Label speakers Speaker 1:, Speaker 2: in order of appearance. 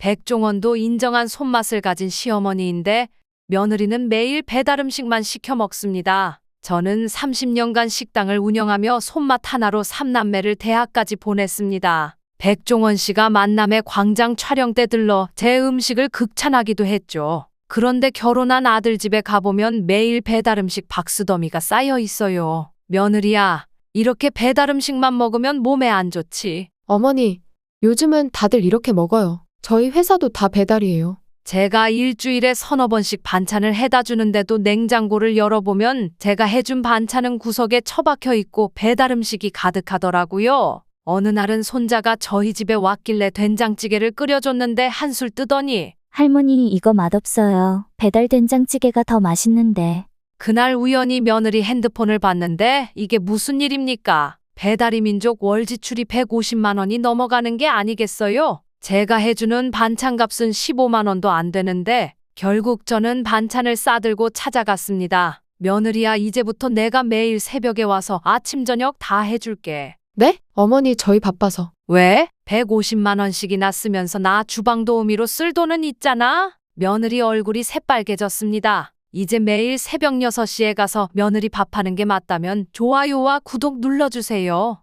Speaker 1: 백종원도 인정한 손맛을 가진 시어머니인데 며느리는 매일 배달 음식만 시켜 먹습니다. 저는 30년간 식당을 운영하며 손맛 하나로 삼남매를 대학까지 보냈습니다. 백종원 씨가 만남의 광장 촬영 때 들러 제 음식을 극찬하기도 했죠. 그런데 결혼한 아들 집에 가보면 매일 배달 음식 박스더미가 쌓여 있어요. 며느리야, 이렇게 배달 음식만 먹으면 몸에 안 좋지.
Speaker 2: 어머니, 요즘은 다들 이렇게 먹어요. 저희 회사도 다 배달이에요.
Speaker 1: 제가 일주일에 서너 번씩 반찬을 해다 주는데도 냉장고를 열어보면 제가 해준 반찬은 구석에 처박혀 있고 배달 음식이 가득하더라고요. 어느 날은 손자가 저희 집에 왔길래 된장찌개를 끓여줬는데 한술 뜨더니
Speaker 3: 할머니 이거 맛없어요. 배달 된장찌개가 더 맛있는데.
Speaker 1: 그날 우연히 며느리 핸드폰을 봤는데 이게 무슨 일입니까? 배달의 민족 월 지출이 150만 원이 넘어가는 게 아니겠어요? 제가 해주는 반찬값은 15만 원도 안 되는데 결국 저는 반찬을 싸들고 찾아갔습니다. 며느리야 이제부터 내가 매일 새벽에 와서 아침 저녁 다 해줄게.
Speaker 2: 네? 어머니, 저희 바빠서.
Speaker 1: 왜? 150만 원씩이나 쓰면서 나 주방 도우미로 쓸 돈은 있잖아. 며느리 얼굴이 새빨개졌습니다. 이제 매일 새벽 6시에 가서 며느리 밥하는 게 맞다면 좋아요와 구독 눌러주세요.